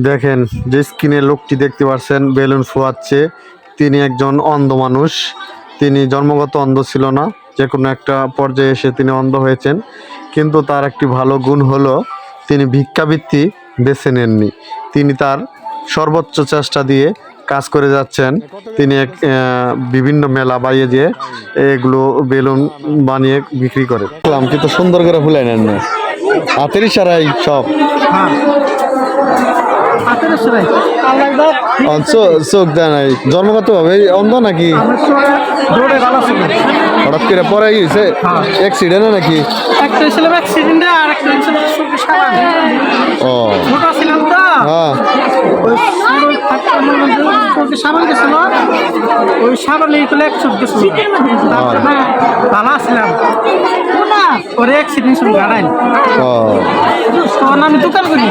দেখেন যে স্ক্রিনে লোকটি দেখতে পাচ্ছেন বেলুন ফোয়াচ্ছে। তিনি একজন অন্ধ মানুষ। তিনি জন্মগত অন্ধ ছিল না যে কোনো একটা পর্যায়ে এসে তিনি অন্ধ হয়েছেন। কিন্তু তার একটি ভালো গুণ হলো তিনি ভিক্ষাবৃত্তি বেছে নেননি। তিনি তার সর্বোচ্চ চেষ্টা দিয়ে কাজ করে যাচ্ছেন। তিনি এক আহ, বিভিন্ন মেলা বাইয়ে দিয়ে এগুলো বেলুন বানিয়ে বিক্রি করে। কিন্তু সুন্দর করে ভুলে নেন না। হাতের ইশারাই সব। চো- চোখ দেয় নাই। জন্মগত ভাবে অন্ধ নাকি? হঠাৎ করে পরে গিয়েছে অ্যাক্সিডেন্ট নাকি একটা ছিল অ্যাক্সিডেন্টে আর একটা ছিল ও। ছোট ছিলাম তো হ্যাঁ ওই সাবান গেছিল ওই সাবান গেছিল ভালো আসলাম ওরে অ্যাক্সিডেন্ট গাড়াই ও আমি দোকান করি।